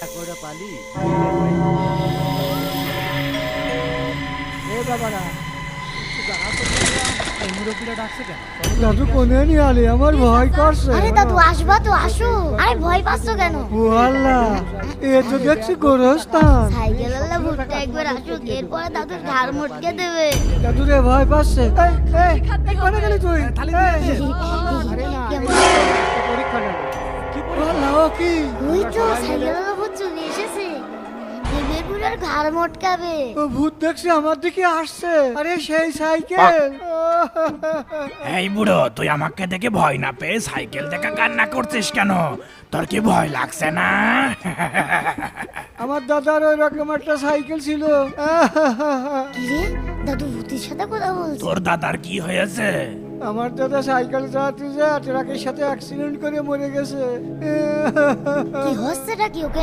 এক করে পালি। এ বাবারা এই মুরব্বীরা ডাকছে কেন? দাদু কোনে নিয়ে আলি? আমার ভয় করছে। আরে দাদু আসবা তো আসো। আরে ভয় পাচ্ছ কেন? ও আল্লাহ এ তো দেখছি গোরস্থান। সাইকেল আল্লাহ ভুট্টা একবার আসুক এরপরে দাদুর ঘাড় মটকে দেবে। দাদু রে ভয় পাচ্ছে। এই, এই, এই, কোনে গেলি তুই? এই, আরে না, পরীক্ষা কি ওই তো সাইকেল বুড়ার ঘাড় মটকাবে। ও ভূত দেখছি আমার দিকে আসছে। আরে সেই সাইকেল। এই বুড়ো তুই আমাকে দেখে ভয় না পেয়ে সাইকেল দেখে কান্না করছিস কেন? তোর কি ভয় লাগছে না? আমার দাদার ওই রকম একটা সাইকেল ছিল। কি রে দাদু ভূতের সাথে কথা বলছে। তোর দাদার কি হয়েছে? আমার দাদা সাইকেল চালাতে যায় ট্রাকের সাথে অ্যাক্সিডেন্ট করে মরে গেছে। কি হচ্ছেটা কি ওকে